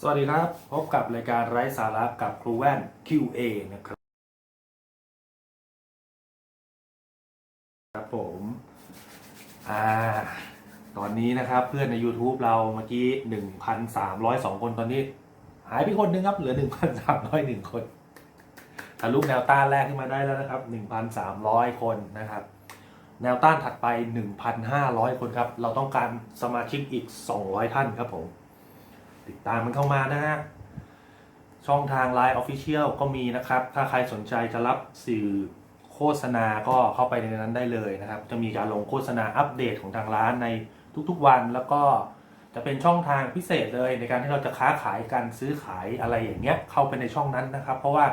สวัสดีครับ พบกับรายการไร้สาระกับครูแว่น QA นะครับครับผมอ่าตอนนี้นะครับเพื่อนใน YouTube เราเมื่อกี้ 1,302 คนตอนนี้ หายไปคนหนึงครับ เหลือ 1,301 คนทะลุแนวต้านแรกขึ้นมาได้แล้วนะครับ 1,300 คนนะครับ แนวต้านถัดไป 1,500 คนครับ เราต้องการสมาชิกอีก 200 ท่านครับผม ติดตามมันเข้ามานะฮะช่องทาง Line Official ก็มีนะครับ ถ้าใครสนใจจะรับสื่อโฆษณาก็เข้าไปในนั้นได้เลยนะครับ จะมีการลงโฆษณาอัปเดตของทางร้านในทุกๆวันแล้วก็จะเป็นช่องทางพิเศษเลยในการที่เราจะค้าขายกันซื้อขายอะไรอย่างเงี้ยเข้าไปในช่องนั้นนะครับ เพราะว่า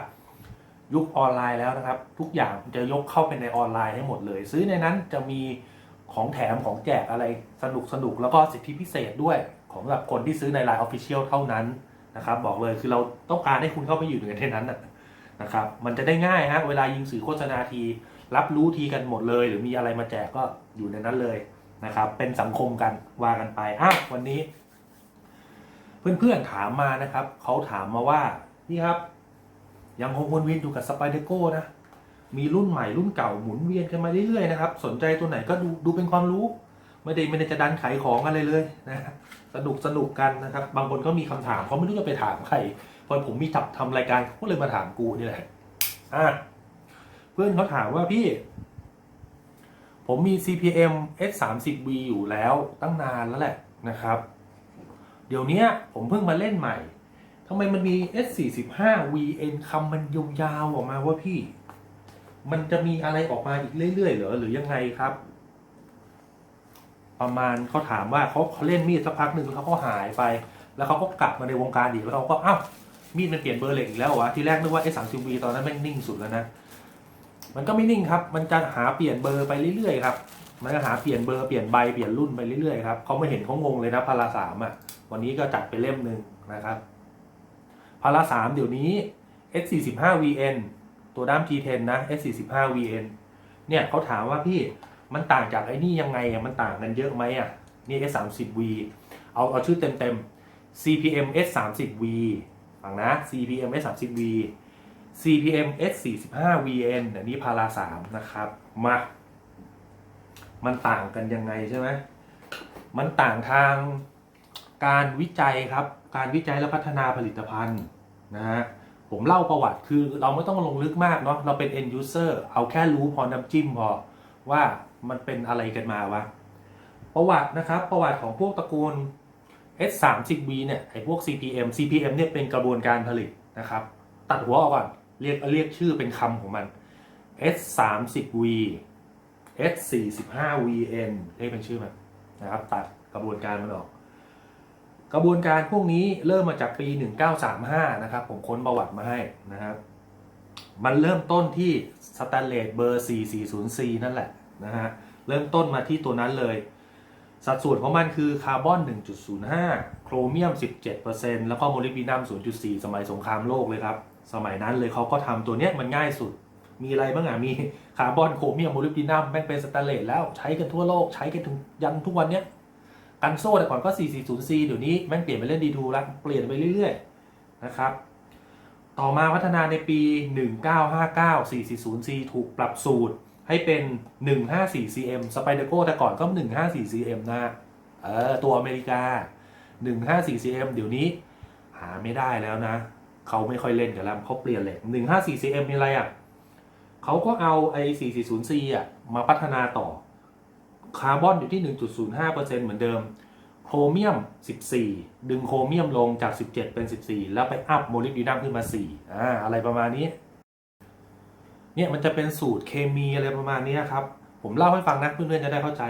ยุคออนไลน์แล้วนะครับ ทุกอย่างจะยกเข้าไปในออนไลน์ให้หมดเลย ซื้อในนั้นจะมีของแถมของแจกอะไรสนุกสนุกแล้วก็สิทธิพิเศษด้วย ของสำหรับคนที่ซื้อใน Line Official เท่านั้นนะครับบอกเลยคือเราต้องการให้คุณเข้าไปอยู่ในนั้นนะครับมันจะได้ง่ายฮะเวลายิงสื่อโฆษณาที รับรู้ทีกันหมดเลย หรือมีอะไรมาแจกก็อยู่ในนั้นเลยนะครับเป็นสังคมกันว่ากันไปอ้าววันนี้ เพื่อนๆถามมานะครับเขาถามมาว่านี่ครับ ยังคงวนเวียนอยู่กับสไปเดโก้นะมีรุ่นใหม่รุ่นเก่าหมุนเวียนกันมาเรื่อยๆนะครับ สนใจตัวไหนก็ดูดูเป็นความรู้ ไม่ได้ไม่ได้จะดันขายของอะไรเลยนะ สนุกสนุกกันนะครับ บางคนก็มีคำถามเขาไม่รู้จะไปถามใครพอผมมีทับทำรายการเขาก็เลยมาถามกูนี่แหละอะเพื่อนเขาถามว่าพี่ ผมมี CPM S30V อยู่แล้วตั้งนานแล้วแหละนะครับ เดี๋ยวนี้ผมเพิ่งมาเล่นใหม่ทำไมมันมี S45VN คำมันยาวออกมาว่าพี่ มันจะมีอะไรออกมาอีกเรื่อยๆ เหรอหรือยังไงครับ ประมาณเขาถามว่าเขาเขาเล่นมีดสักพักหนึ่งแล้วเขาก็หายไป แล้วเขาก็กลับมาในวงการอีกแล้วเขาก็อ้าวมีดมันเปลี่ยนเบอร์เหล็กอีกแล้ววะทีแรกนึกว่า S30V ตอนนั้นแม่งนิ่งสุดแล้วนะมันก็ไม่นิ่งครับ มันจะหาเปลี่ยนเบอร์ไปเรื่อยๆครับมันก็หาเปลี่ยนเบอร์เปลี่ยนใบเปลี่ยนรุ่นไปเรื่อยๆครับเขาไม่เห็นเขางงเลยนะพาราสามอะ วันนี้ก็จัดไปเล่มหนึ่งนะครับพาราสามเดี๋ยวนี้ S45VN ตัวด้าม G10 นะ S45VN เนี่ยเขาถามว่าพี่ มันต่างจากไอ้นี่ยังไงอะมันต่างกันเยอะไหมอะนี่ S30V เอาเอาชื่อเต็มๆ CPM S30V ฟังนะ CPM S30V CPM S45VN อันนี้พาราสามนะครับมามันต่างกันยังไงใช่ไหมมันต่างทางการวิจัยครับ การวิจัยและพัฒนาผลิตภัณฑ์นะฮะผมเล่าประวัติคือเราไม่ต้องลงลึกมากเนาะเราเป็น end user เอาแค่รู้พอน้ำจิ้มพอว่า มันเป็นอะไรกันมาวะ ประวัตินะครับ ประวัติของพวกตระกูล S30V เนี่ยไอพวก CPM CPM เนี่ยเป็นกระบวนการผลิตนะครับ ตัดหัวออกก่อนเรียกเรียกชื่อเป็นคำของมัน S30V S45VN เรียกเป็นชื่อมันนะครับ ตัดกระบวนการมันออก กระบวนการพวกนี้เริ่มมาจากปี 1935 นะครับ ผมค้นประวัติมาให้นะครับ มันเริ่มต้นที่สแตนเลสเบอร์ 440C นั่นแหละ นะฮะเริ่มต้นมาที่ตัวนั้นเลย สัดส่วนของมันคือคาร์บอน 1.05 โครเมียม 17%แล้วก็โมลิบดีนัม 0.4 สมัยสงครามโลกเลยครับ สมัยนั้นเลยเขาก็ทำตัวเนี้ยมันง่ายสุด มีอะไรบ้างอะ มีคาร์บอนโครเมียมโมลิบดีนัมแม่งเป็นสแตนเลสแล้วใช้กันทั่วโลกใช้กันถึงยันทุกวันเนี้ยกันโซ่แต่ก่อนก็ 440C เดี๋ยวนี้แม่งเปลี่ยนไปเล่น D2 แล้วเปลี่ยนไปเรื่อยๆนะครับต่อมาพัฒนาในปี 1959 440C ถูกปรับสูตร ให้เป็น 154cm สไปเดโก้แต่ก่อนก็ 154cm นะเออตัวอเมริกา 154cm เดี๋ยวนี้ หาไม่ได้แล้วนะ เขาไม่ค่อยเล่นกันแล้วเขาเปลี่ยนเลย 154cm มีอะไรอะเขาก็เอาไอ้ 440c อะมาพัฒนาต่อ คาร์บอนอยู่ที่ 1.05%เหมือนเดิม โครเมียม 14 ดึงโครเมียมลงจาก 17 เป็น 14 แล้วไปอัพโมลิบดีนัมขึ้นมา 4 อ่าอะไรประมาณนี้ เนี่ยมันจะเป็นสูตรเคมีอะไรประมาณนี้ครับ ผมเล่าให้ฟังนะเพื่อนๆจะได้เข้าใจ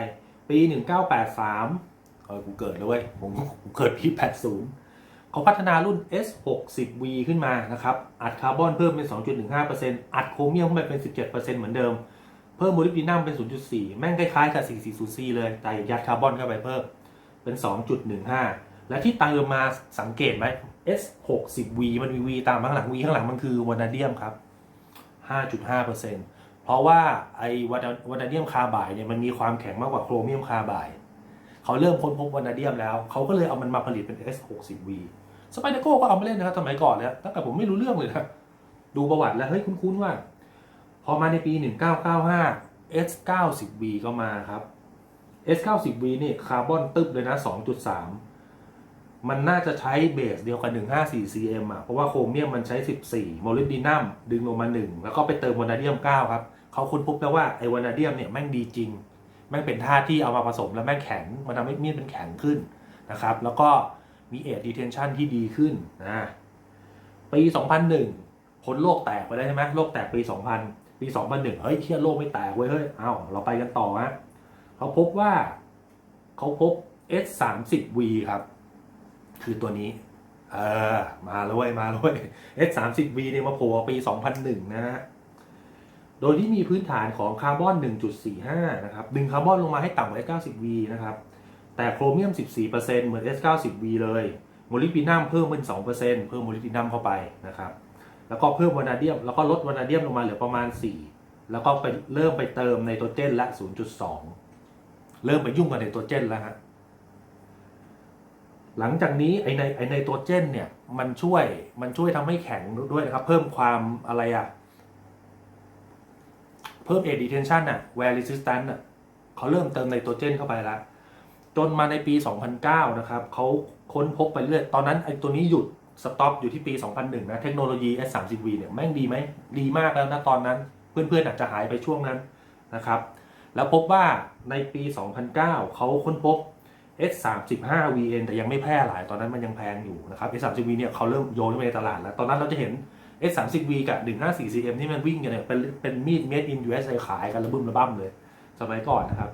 ปี 1983เออกูเกิดแล้วเว้ยผมผมเกิดปี 80เขาพัฒนารุ่น S60V ขึ้นมานะครับ อัดคาร์บอนเพิ่มเป็น 2.15%อัดโครเมียมเข้าไปเป็น 17%เหมือนเดิม เพิ่มโมลิบดีนัมเป็น 0.4 แม่งคล้ายๆกับ 440C เลย แต่ยัดคาร์บอนเข้าไปเพิ่มเป็น 2.15 และที่ติมมาสังเกตไหม S60V มันมี V ตามข้างหลัง V ข้างหลังมันคือวานาเดียมครับ 5.5%เพราะว่าไอ้วานาเดียมคาร์บายเนี่ยมันมีความแข็งมากกว่าโครเมียมคาร์บายเขาเริ่มค้นพบวานาเดียมแล้ว เขาก็เลยเอามันมาผลิตเป็น S60V สไปเดโก้ก็เอามาเล่นนะครับสมัยก่อนแล้วตั้งแต่ผมไม่รู้เรื่องเลยนะดูประวัติแล้วเฮ้ยคุ้นๆว่า พอมาในปี 1995 S90V ก็มาครับ S90V นี่คาร์บอนตึบเลยนะ 2.3 มันน่าจะใช้เบสเดียวกัน154 cm อะ เพราะว่าโครเมียมมันใช้ 14 โมลิบดีนัมดึงลงมา 1 แล้วก็ไปเติมวานาเดียม 9 ครับ เขาค้นพบแล้วว่าไอ้วานาเดียมเนี่ยแม่งดีจริง แม่งเป็นธาตุที่เอามาผสมแล้วแม่งแข็ง มันทำให้มีดมันแข็งขึ้นนะครับ แล้วก็มีเอทดีเทนชันที่ดีขึ้นนะปี 2001คนโลกแตกไปแล้ใช่ไหมโลกแตกปี 2000 ปี 2001 เฮ้ยเชี่ยโลกไม่แตกเว้ยเฮ้ยเอ้าเราไปกันต่อฮะเขาพบว่าเขาพบ S30V ครับ คือตัวนี้ เออ มาแล้วเว้ยมาแล้วเว้ย S30V เนี่ยมาโผล่ปี 2001 นะฮะ โดยที่มีพื้นฐานของคาร์บอน 1.45 นะครับ ดึงคาร์บอนลงมาให้ต่ำกว่า S90V นะครับ แต่โครเมียม 14%เหมือน S90V เลยโมลิบดีนัมเพิ่มเป็น 2%เพิ่มโมลิบดีนัมเข้าไปนะครับ แล้วก็เพิ่มวานาเดียม แล้วก็ลดวานาเดียมลงมาเหลือประมาณ 4 แล้วก็ไปเริ่มไปเติมไนโตรเจนละ 0.2 เริ่มไปยุ่งกับไนโตรเจนแล้วฮะ หลังจากนี้ไอในไอไนโตรเจนเนี่ยมันช่วยมันช่วยทำให้แข็งด้วยนะครับ เพิ่มความอะไรอะเพิ่มเอดีเทนชันอะแวร์ริสแตนอะเขาเริ่มเติมไนโตรเจนเข้าไปแล้ว จนมาในปี 2009 นะครับเขาค้นพบไปเรื่อยตอนนั้นไอตัวนี้หยุดสต็อปอยู่ที่ปี 2001 นะ เทคโนโลยี S30V เนี่ยแม่งดีไหมดีมากแล้วนะตอนนั้น เพื่อนๆอาจจะหายไปช่วงนั้นนะครับ แล้วพบว่าในปี 2009 เขาค้นพบ S35VN แต่ยังไม่แพร่หลายตอนนั้นมันยังแพงอยู่นะครับ S30V เนี่ยเขาเริ่มโยนไปในตลาดแล้ว ตอนนั้นเราจะเห็น S30V กับ 154cm ที่มันวิ่งกันเนี่ยเป็นเป็นมีด made in USA ขายกันระบึ้มระบ้ำเลย สมัยก่อนนะครับ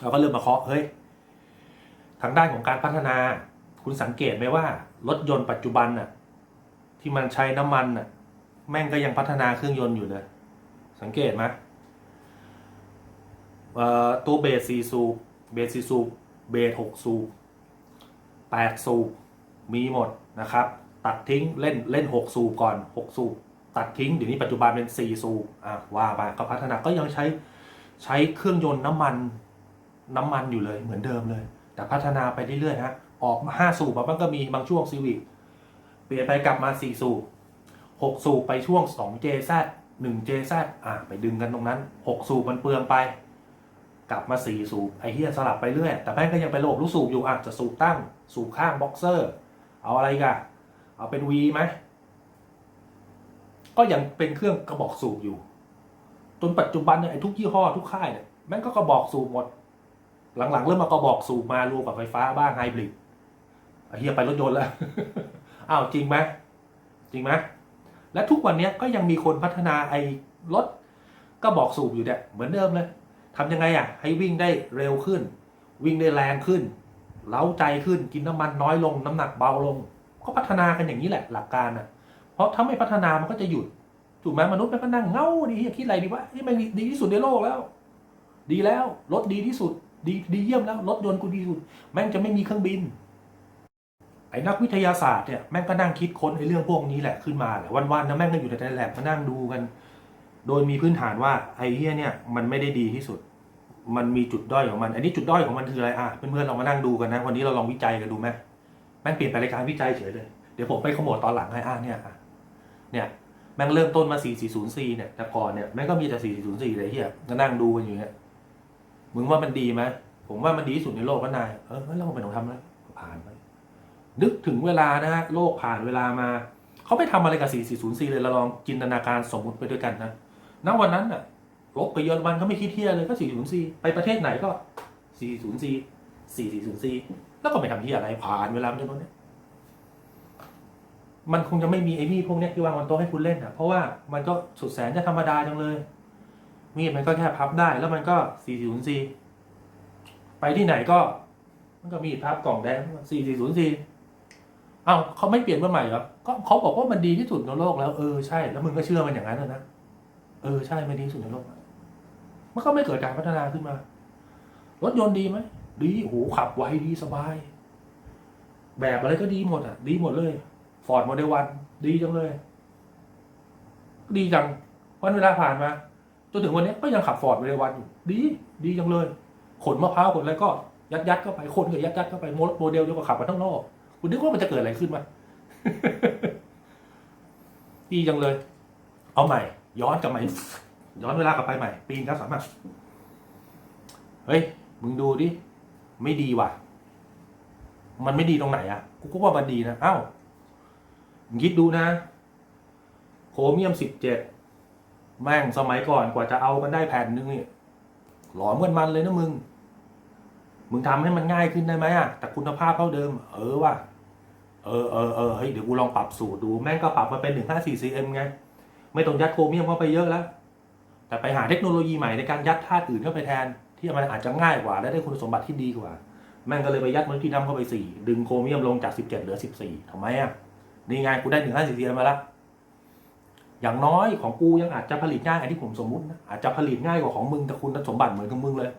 เราก็เริ่มมาเคาะเฮ้ยทางด้านของการพัฒนา คุณสังเกตไหมว่า รถยนต์ปัจจุบันน่ะที่มันใช้น้ำมันน่ะแม่งก็ยังพัฒนาเครื่องยนต์อยู่เลย สังเกตไหมตัวเบส4สูบเบส4สู เบส6สูบ8สูบมีหมดนะครับ ตัดทิ้งเล่นเล่น6สูบก่อน6สูบตัดทิ้งเดี๋ยวนี้ปัจจุบันเป็น4สูบอะว่าไปก็พัฒนาก็ยังใช้ใช้เครื่องยนต์น้ำมันน้ำมันอยู่เลยเหมือนเดิมเลย แต่พัฒนาไปเรื่อยๆฮะออกมาห้าสูบมันก็มีบางช่วงซีวิกเปลี่ยนไปกลับมาสี่สูบหกสูบไปช่วงสองเจซหนึ่งเจซอะไปดึงกันตรงนั้นหกสูบมันเปลืองไป กลับมาสี่สูบไอเฮียสลับไปเรื่อย แต่แม่งก็ยังไปโลบลูกสูบอยู่อะจะสูบตั้ง สูบข้างบ็อกเซอร์ เอาอะไรกันเอาเป็นวีไหมก็ยังเป็นเครื่องกระบอกสูบอยู่จนปัจจุบันเนี่ยไอ้ทุกยี่ห้อทุกค่ายเนี่ยแม่งก็กระบอกสูบหมด หลังๆ เริ่มมากระบอกสูบมารวมกับไฟฟ้าบ้างไฮบริดไอเฮียไปรถยนต์แล้วอ้าวจริงไหมจริงไหมและทุกวันนี้ก็ยังมีคนพัฒนาไอ้รถก็บอกสูบอยู่เนี่ยเหมือนเดิมเลย ทำยังไงอะให้วิ่งได้เร็วขึ้น วิ่งได้แรงขึ้น เล้าใจขึ้นกินน้ำมันน้อยลง น้ำหนักเบาลง ก็พัฒนากันอย่างนี้แหละหลักการอะ เพราะถ้าไม่พัฒนามันก็จะหยุดถูกไหมมนุษย์มันก็นั่งเง่าดีเหี้ยคิดอะไรดีวะนี่มันดีที่สุดในโลกแล้ว ดีแล้วรถดีที่สุด ดีดีเยี่ยมแล้วรถยนต์กูดีที่สุด แม่งจะไม่มีเครื่องบินไอ้นักวิทยาศาสตร์เนี่ยแม่งก็นั่งคิดค้นไอ้เรื่องพวกนี้แหละขึ้นมาแหละวันๆนะแม่งก็อยู่ในแลบมานั่งดูกัน โดยมีพื้นฐานว่าไอเฮียเนี่ยมันไม่ได้ดีที่สุด มันมีจุดด้อยของมัน อันนี้จุดด้อยของมันคืออะไรอะเพื่อนๆลองมานั่งดูกันนะ วันนี้เราลองวิจัยกันดูไหมแม่งเปลี่ยนไปรายการวิจัยเฉยเลย เดี๋ยวผมไปขโมยตอนหลังให้อะเนี่ยเนี่ยแม่งเริ่มต้นมา 4404 เนี่ย แต่ก่อนเนี่ยแม่งก็มีแต่ 4404 เลยเฮียก็นั่งดูกันอยู่เนี่ยมึงว่ามันดีไหมผมว่ามันดีที่สุดในโลกก็นาย เออแล้วเราไม่ต้องทำแล้วผ่านไปนึกถึงเวลานะฮะโลกผ่านเวลามา เขาไม่ทำอะไรกับ 4404 เลยเราลองจินตนาการสมมุติไปด้วยกันนะ ณวันนั้นน่ะรบกับเยอรมันเขาไม่คิดเที่ยเลยก็ 404ไปประเทศไหนก็ 404 4404แล้วก็ไม่ทำที่อะไรผ่านเวลามาจนวันเนี้ยมันคงจะไม่มีไอ้มีดพวกเนี้ยที่วางบนโต๊ะให้คุณเล่นอะเพราะว่ามันก็สุดแสนจะธรรมดาจังเลย มีดมันก็แค่พับได้ แล้วมันก็404ไปที่ไหนก็ มันก็มีดพับกล่องแดง 4404เอ้าเขาไม่เปลี่ยนเมาใหม่เหรอก็เขาบอกว่ามันดีที่สุดในโลกแล้วเออใช่แล้วมึงก็เชื่อมันอย่างนั้นนะ เออใช่ไมันดีที่สุดในโลกมันก็ไม่เกิดการพัฒนาขึ้นมา รถยนต์ดีไหมดีโหขับไวดีสบาย แบบอะไรก็ดีหมดอะ ดีหมดเลยฟอร์ดโมเดลวันดีจังเลย ดีจังวันเวลาผ่านมาจนถึงวันนี้ก็ยังขับฟอร์ดโมเดลวันอยู่ดี ดีจังเลยขนมะพร้าวขนอะไรก็ยัดยัดเข้าไปคนก็ยัดยัดเข้าไปโมโมเดลเดียวก็ขับมาทั้งโลกคุณนึกว่ามันจะเกิดอะไรขึ้นมาดีจังเลย เอาใหม่ ย้อนกลับมาย้อนเวลากลับไปใหม่ ปีนครับสามารถเฮ้ย มึงดูดิ ไม่ดีว่ะ มันไม่ดีตรงไหนอะกูก็ว่ามันดีนะ เอ้ามึงคิดดูนะ โครเมียมสิบเจ็ดแม่งสมัยก่อนกว่าจะเอากันได้แผ่นนึงนี่หลอมกันมันเลยนะมึง มึงทำให้มันง่ายขึ้นได้ไหมอะแต่คุณภาพเท่าเดิม เออว่ะ เออเออเออเฮ้ยเดี๋ยวกูลองปรับสูตรดู แม่งก็ปรับมาเป็นหนึ่งห้าสี่ cm ไง ไม่ต้องยัดโครเมียมเข้าไปเยอะแล้ว แต่ไปหาเทคโนโลยีใหม่ในการยัดธาตุอื่นเข้าไปแทน ที่มันอาจจะง่ายกว่า และได้คุณสมบัติที่ดีกว่า แม่งก็เลยไปยัดมันที่น้ำเข้าไปสี่ดึงโครเมียมลงจากสิบเจ็ดเหลือสิบสี่ทำไมอะนี่ไงกูได้หนึ่งห้าสี่ cm มาละอย่างน้อยของกูยังอาจจะผลิตง่ายอันที่ผมสมมุตินะอาจจะผลิตง่ายกว่าของมึงแต่คุณสมบัติเหมือนกับมึงเลย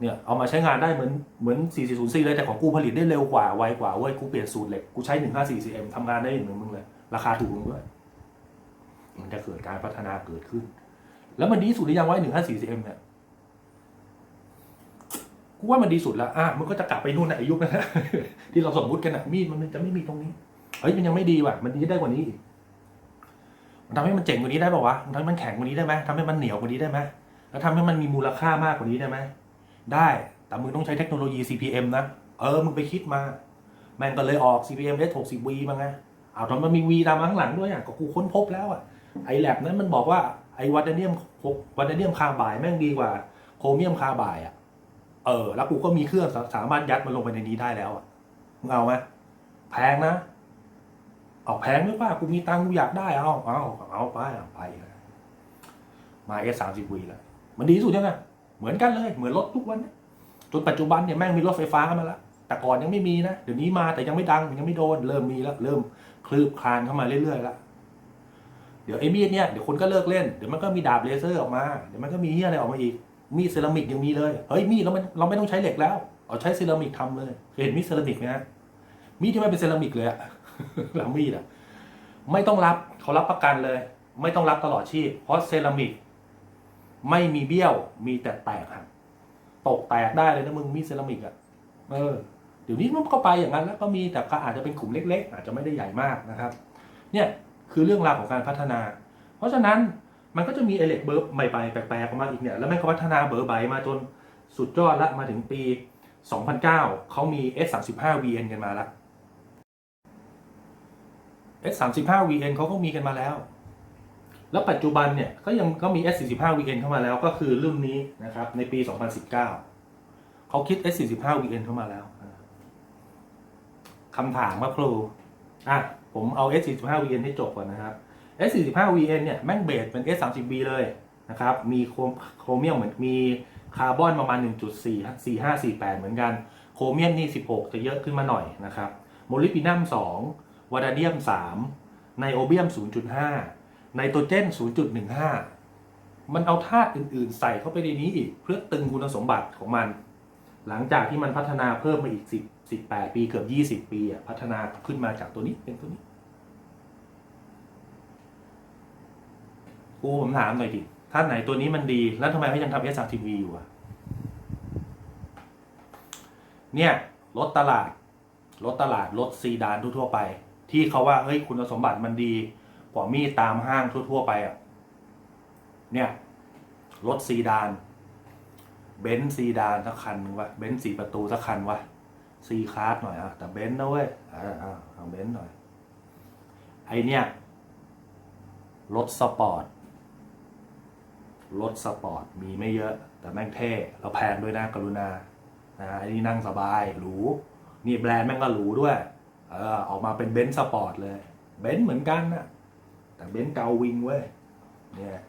เนี่ยเอามาใช้งานได้เหมือนเหมือน 4404 เลยแต่ของกูผลิตได้เร็วกว่าไวกว่าเว้ยกูเปลี่ยนสูตรเหล็กกูใช้ 154 cm ทำงานได้เหมือนมึงเลย ราคาถูกลงด้วย มันจะเกิดการพัฒนาเกิดขึ้น แล้วมันดีสุดหรือยังไว้154 cm เนี่ยกูว่ามันดีสุดแล้วอะมันก็จะกลับไปนู่นในอายุคนั้นนะที่เราสมมุติกันนะมีดมันจะไม่มีตรงนี้เฮ้ยมันยังไม่ดีว่ะ มันดีได้กว่านี้อีกมันทำให้มันเจ๋งกว่านี้ได้ป่าวะมันทำให้มันแข็งกว่านี้ได้ไหมทำให้มันเหนียวกว่านี้ได้ไหมแล้วทำให้มันมีมูลค่ามากกว่านี้ได้ไหมได้แต่มึงต้องใช้เทคโนโลยี CPM นะ เออ มึงไปคิดมา แม่งก็เลยออก CPM S60V มาไงเอาทำไมมันมี V ตามมาข้างหลังด้วยอะ ก็กูค้นพบแล้วอะ ไอแลบนั้นมันบอกว่าไอวัตเนียมวัตเนียมคาร์บายแม่งดีกว่า โครเมียมคาร์บายอะ เออ แล้วกูก็มีเครื่องสามารถยัดมันลงไปในนี้ได้แล้วอะมึงเอาไหมแพงนะเอาแพงหรือเปล่ากูมีตังกูอยากได้เอาเอาเอาไปเอาไปมา S30V แล้วมันดีสุดยังไงเหมือนกันเลยเหมือนรถทุกวันจนปัจจุบันเนี่ยแม่งมีรถไฟฟ้ามาแล้วแต่ก่อนยังไม่มีนะ เดี๋ยวนี้มาแต่ยังไม่ดังยังไม่โดน เริ่มมีแล้ว เริ่มคลืบคลานเข้ามาเรื่อยๆแล้ว เดี๋ยวไอ้มีดเนี่ยเดี๋ยวคนก็เลิกเล่นเดี๋ยวมันก็มีดาบเลเซอร์ออกมาเดี๋ยวมันก็มีเฮียอะไรออกมาอีกมีดเซรามิกยังมีเลยเฮ้ยมีดเราไม่เราไม่ต้องใช้เหล็กแล้วเอาใช้เซรามิกทำเลยเคยเห็นมีดเซรามิกไหมฮะมีดที่ไม่เป็นเซรามิกเลยอะหลังมีดอะไม่ต้องรับเขารับประกันเลย ไม่ต้องรับตลอดชีพ เพราะเซรามิกไม่มีเบี้ยว มีแต่แตกหักตกแตกได้เลยนะมึงมีดเซรามิกอะเออเดี๋ยวนี้มันก็ไปอย่างนั้นแล้วก็มีแต่ก็อาจจะเป็นกลุ่มเล็ก ๆ อาจจะไม่ได้ใหญ่มากนะครับ เนี่ย คือเรื่องราวของการพัฒนา เพราะฉะนั้นมันก็จะมีเอเล็กเบิร์บใหม่ๆแปลกๆออกมาอีกเนี่ยแล้วแม่งก็พัฒนาเบอร์ใบมาจนสุดยอดละมาถึงปี 2009 เขามี S35 VN กันมาละ S35 VN เขาก็มีกันมาแล้ว แล้วปัจจุบันเนี่ยก็ยังก็มี S45 VN เข้ามาแล้วก็คือรุ่นนี้นะครับในปี 2019 เขาคิด S45 VN เข้ามาแล้วคำถามว่าครูอะ ผมเอา S45 VN ให้จบก่อนนะครับ S45 VN เนี่ยแม่งเบสเป็น S30V เลยนะครับ มีโครโครเมียมเหมือนมีคาร์บอนประมาณ1.4 4548 เหมือนกัน โครเมียมนี่ 16 จะเยอะขึ้นมาหน่อยนะครับ โมลิบินัม 2 วาดาเนียม 3 ไนโอเบียม 0.5 ไนโตรเจน 0.15 มันเอาธาตุอื่นๆ ใส่เข้าไปในนี้อีก เพื่อตึงคุณสมบัติของมัน หลังจากที่มันพัฒนาเพิ่มมาอีก 10 18 ปีเกือบ 20 ปีอะพัฒนาขึ้นมาจากตัวนี้เป็นตัวนี้กูผมถามหน่อยดิถ้าไหนตัวนี้มันดี แล้วทำไมเขายังทำ S3TV อยู่อะ เนี่ยรถตลาดรถตลาดรถซีดานทั่วๆไป ที่เขาว่าเฮ้ยคุณสมบัติมันดี กว่ามีดตามห้างทั่วๆไปอะเนี่ยรถซีดานเบนซ์ซีดานสักคันวะเบนซ์สี่ประตูสักคันวะ ซีคาร์ดหน่อยอะแต่เบนซ์นะเว้ยอ่าอ่าเอาเบนซ์หน่อย ไอเนี่ยรถสปอร์ตรถสปอร์ตมีไม่เยอะ แต่แม่งเท่แล้วแพงด้วยนะกรุณานะอันนี้นั่งสบายหรูนี่แบรนด์แม่งก็หรูด้วยเออออกมาเป็นเบนซ์สปอร์ตเลยเบนซ์เหมือนกันนะแต่เบนซ์เกาวิงเว้ยเนี่ย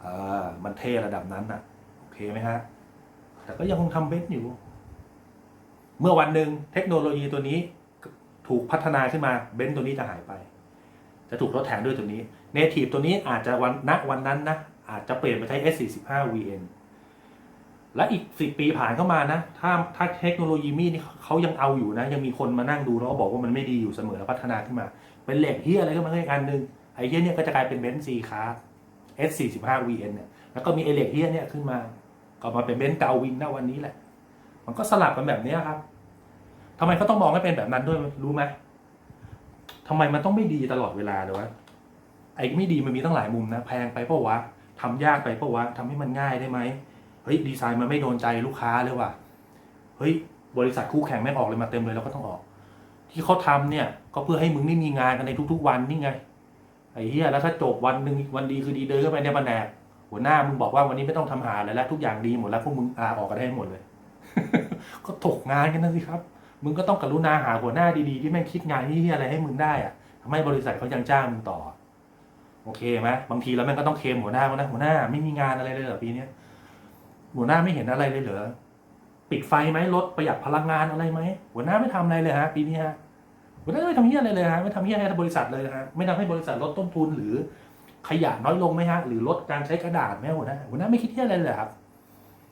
เออมันเท่ระดับนั้นน่ะโอเคไหมฮะแต่ก็ยังคงทำเบนซ์อยู่ เมื่อวันหนึ่งเทคโนโลยีตัวนี้ถูกพัฒนาขึ้นมาเบนซ์ตัวนี้จะหายไป จะถูกทดแทนด้วยตัวนี้เนทีฟตัวนี้อาจจะวันณวันนั้นนะอาจจะเปลี่ยนไปใช้ S45 VN และอีกสิปีผ่านเข้ามานะ ถ้าถ้าเทคโนโลยีมีดนี่เขายังเอาอยู่นะ ยังมีคนมานั่งดูแล้วบอกว่ามันไม่ดีอยู่เสมอแล้วพัฒนาขึ้นมา เป็นเหล็กเฮียอะไรก็มาอีกอันหนึ่งไอ้เฮียเนี่ยก็จะกลายเป็นเบนซ์ซีคา S45 VN เนี่ยแล้วก็มีไอ้เหล็กเฮียเนี่ยขึ้นมา ก็มาเป็นเบนซ์เกาวินณวันนี้แหละ มันก็สลับกันแบบนี้ครับทำไมเขาต้องมองให้เป็นแบบนั้นด้วยรู้ไหมทำไมมันต้องไม่ดีตลอดเวลาเลยวะไอ้ไม่ดีมันมีตั้งหลายมุมนะ แพงไปเปะวะทำยากไปเปะวะทำให้มันง่ายได้ไหมเฮ้ยดีไซน์มันไม่โดนใจลูกค้าเลยว่ะเฮ้ยบริษัทคู่แข่งแม่งออกเลยมาเต็มเลยเราก็ต้องออก ที่เขาทำเนี่ย ก็เพื่อให้มึงไม่มีงานกันในทุก ๆ วันนี่ไงไอ้เหี้ยแล้วถ้าจบวันหนึ่งวันดีคือดีเดินเข้าไปในแผนกหัวหน้ามึงบอกว่าวันนี้ไม่ต้องทำหาอะไรแล้วทุกอย่างดีหมดแล้วพวกมึงอาออกกันได้หมดเลย ก็ถกงานกันนะสิครับ มึงก็ต้องกรุณาหาหัวหน้าดีๆ ที่แม่งคิดงานที่อะไรให้มึงได้อะทำให้บริษัทเขายังจ้างมึงต่อ โอเคไหมบางทีแล้วแม่งก็ต้องเคมหัวหน้ามานะหัวหน้าไม่มีงานอะไรเลยเหรอปีเนี้ยหัวหน้าไม่เห็นอะไรเลยเหรอปิดไฟไหมลดประหยัดพลังงานอะไรไหมหัวหน้าไม่ทำอะไรเลยฮะปีนี้ฮะหัวหน้าไม่ทำเหี้ยอะไรเลยฮะไม่ทำเหี้ยอะไรให้บริษัทเลยฮะไม่ทำให้บริษัทลดต้นทุนหรือขยะน้อยลงไหมฮะ หรือลดการใช้กระดาษไหมหัวหน้าหัวหน้าไม่คิดเหี้ยอะไรเลยครับ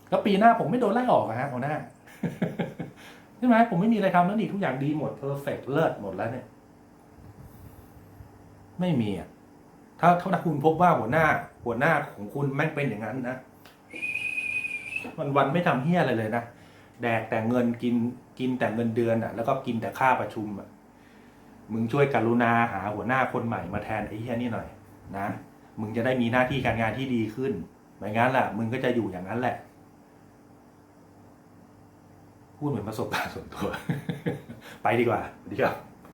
แล้วปีหน้าผมไม่โดนไล่ออกอะฮะหัวหน้าใช่ไหมผมไม่มีอะไรทำแล้วนี่ทุกอย่างดีหมดเพอร์เฟกเลิศหมดแล้วเนี่ย ไม่มีอะถ้าถ้าคุณพบว่าหัวหน้า หัวหน้าของคุณแม่งเป็นอย่างนั้นนะวันวันไม่ทำเฮี้ยอะไรเลยนะแดกแต่เงินกินกินแต่เงินเดือนอะ แล้วก็กินแต่ค่าประชุมอะมึงช่วยกรุณาหาหัวหน้าคนใหม่มาแทนไอ้เฮี้ยนี่หน่อย นะมึงจะได้มีหน้าที่การงานที่ดีขึ้นไม่งั้นล่ะ มึงก็จะอยู่อย่างนั้นแหละ พูดเหมือนประสบการณ์ส่วนตัว ไปดีกว่าสวัสดีครับ